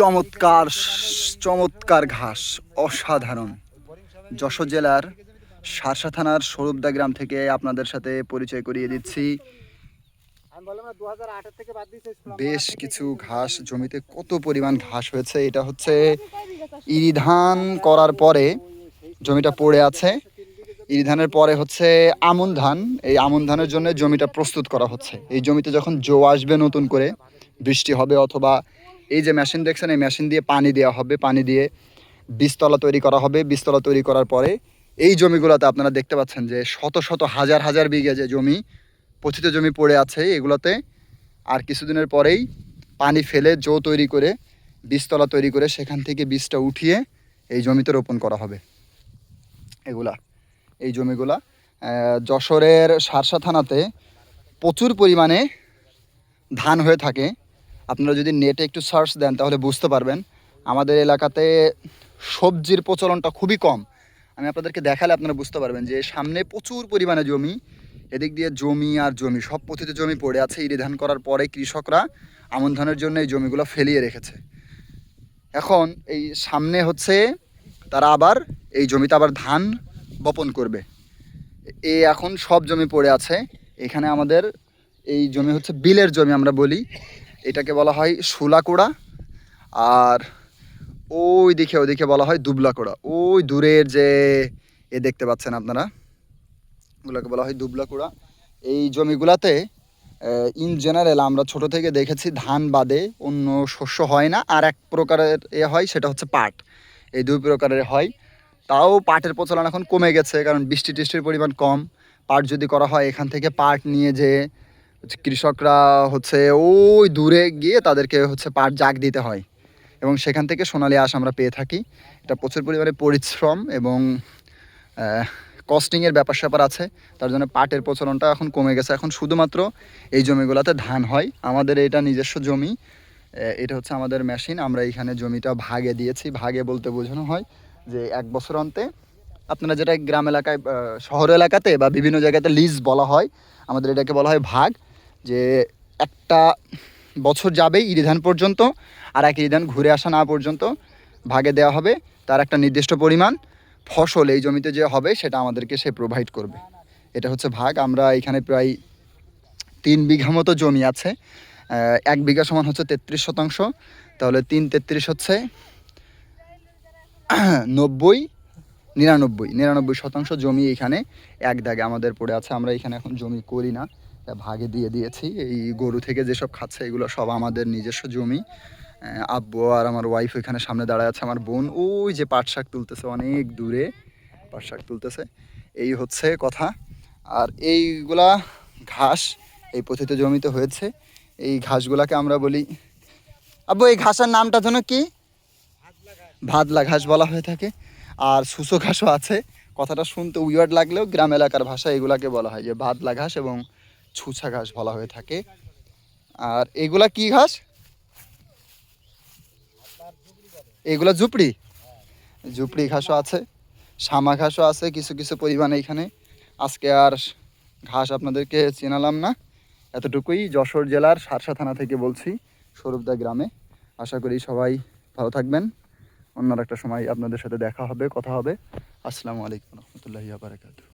চমৎকার চমৎকার ঘাস, অসাধারণ। যশোর জেলার সারসা থানার স্বরূপদা গ্রাম থেকে আপনাদের সাথে পরিচয় করিয়ে দিচ্ছি। বেশ কিছু ঘাস জমিতে কত পরিমাণ ঘাস হয়েছে, এটা হচ্ছে ইরিধান করার পরে জমিটা পড়ে আছে। ইরিধানের পরে হচ্ছে আমন ধান, এই আমন ধানের জন্য জমিটা প্রস্তুত করা হচ্ছে। এই জমিতে যখন জো আসবে নতুন করে, বৃষ্টি হবে অথবা এই যে মেশিন দেখছেন, এই মেশিন দিয়ে পানি দেওয়া হবে, পানি দিয়ে বীজতলা তৈরি করা হবে। বীজতলা তৈরি করার পরে এই জমিগুলোতে আপনারা দেখতে পাচ্ছেন যে শত শত হাজার হাজার বিঘে যে জমি, পতিত জমি পড়ে আছে, এগুলোতে আর কিছুদিনের পরেই পানি ফেলে জো তৈরি করে, বীজতলা তৈরি করে সেখান থেকে বীজটা উঠিয়ে এই জমিতে রোপণ করা হবে। এগুলা, এই জমিগুলা যশোরের সারসা থানাতে প্রচুর পরিমাণে ধান হয়ে থাকে। আপনারা যদি নেটে একটু সার্চ দেন, তাহলে বুঝতে পারবেন। আমাদের এলাকাতে সবজির প্রচলনটা খুবই কম। আমি আপনাদেরকে দেখালে আপনারা বুঝতে পারবেন যে সামনে প্রচুর পরিমাণে জমি, এদিক দিয়ে জমি আর জমি, সব পতিত জমি পড়ে আছে ইরি ধান করার পরে কৃষকরা আমন ধানের জন্য এই জমিগুলো ফেলিয়ে রেখেছে। এখন এই সামনে হচ্ছে তারা আবার এই জমিতে আবার ধান বপন করবে। এ এখন সব জমি পড়ে আছে। এখানে আমাদের এই জমি হচ্ছে বিলের জমি আমরা বলি। এটাকে বলা হয় শুলাকুড়া আর ওই দিকে ওদিকে বলা হয় দুবলাকুড়া। ওই দূরের যে এ দেখতে পাচ্ছেন আপনারা, ওগুলোকে বলা হয় দুবলাকুড়া। এই জমিগুলাতে ইন জেনারেল আমরা ছোট থেকে দেখেছি ধান বাদে অন্য শস্য হয় না। আর এক প্রকারের এ হয়, সেটা হচ্ছে পাট। এই দুই প্রকারের হয়। তাও পাটের প্রচলন এখন কমে গেছে, কারণ বৃষ্টি টিষ্টির পরিমাণ কম। পাট যদি করা হয়, এখান থেকে পাট নিয়ে যে কৃষকরা হচ্ছে ওই দূরে গিয়ে তাদেরকে হচ্ছে পাট জাগ দিতে হয়। এবং সেখান থেকে সোনালি আঁশ আমরা পেয়ে থাকি। এটা প্রচুর পরিমাণে পরিশ্রম এবং কস্টিংয়ের ব্যাপার স্যাপার আছে। তার জন্য পাটের প্রচলনটা এখন কমে গেছে। এখন শুধুমাত্র এই জমিগুলোতে ধান হয়। আমাদের এটা নিজস্ব জমি। এটা হচ্ছে আমাদের মেশিন আমরা এখানে জমিটা ভাগে দিয়েছি। ভাগে বলতে বোঝানো হয় যে এক বছর অন্তে আপনারা যেটা গ্রাম এলাকায় শহর এলাকাতে বা বিভিন্ন জায়গাতে লিজ বলা হয়, আমাদের এটাকে বলা হয় ভাগ। যে একটা বছর যাবেই ইরিধান পর্যন্ত, আর এক ইরিধান ঘুরে আসা না পর্যন্ত ভাগে দেওয়া হবে। তার একটা নির্দিষ্ট পরিমাণ ফসল এই জমিতে যে হবে, সেটা আমাদেরকে সে প্রোভাইড করবে। এটা হচ্ছে ভাগ। আমরা এখানে প্রায় তিন বিঘা মতো জমি আছে। এক বিঘা সমান হচ্ছে তেত্রিশ শতাংশ। তাহলে তিন তেত্রিশ হচ্ছে নব্বই, নিরানব্বই। নিরানব্বই শতাংশ জমি এখানে এক দাগে আমাদের পড়ে আছে। আমরা এখানে এখন জমি করি না। ভাগে দিয়ে দিয়েছি। এই গরু থেকে যেসব খাচ্ছে, এগুলো সব আমাদের নিজস্ব জমি। আব্বু আর আমার ওয়াইফ ওইখানে সামনে দাঁড়ায় আছে আমার বোন। ওই যে পাট শাক তুলতেছে, অনেক দূরে পাট শাক তুলতেছে। এই হচ্ছে কথা। আর এইগুলা ঘাস, এই পথিত জমিতে হয়েছে। এই ঘাসগুলাকে আমরা বলি, আব্বু, এই ঘাসের নামটা যেন কি? ভাদলা ঘাস বলা হয়ে থাকে। আর সুসো ঘাসও আছে। কথাটা শুনতে উইয়ার্ড লাগলেও গ্রাম এলাকার ভাষা এগুলাকে বলা হয় যে ভাদলা ঘাস এবং ছুছা ঘাস বলা হয়ে থাকে। আর এগুলা কি ঘাস? এগুলা ঝুপড়ি। ঝুপড়ি ঘাসও আছে শামা ঘাসও আছে কিছু কিছু পরিমাণে এখানে। আজকে আর ঘাস আপনাদেরকে চেনালাম না, এতটুকুই। যশোর জেলার সারসা থানা থেকে বলছি স্বরূপদা গ্রামে। আশা করি সবাই ভালো থাকবেন। অন্য একটা সময় আপনাদের সাথে দেখা হবে, কথা হবে। আসসালামু আলাইকুম রহমতুল্লাহি বারাকাতু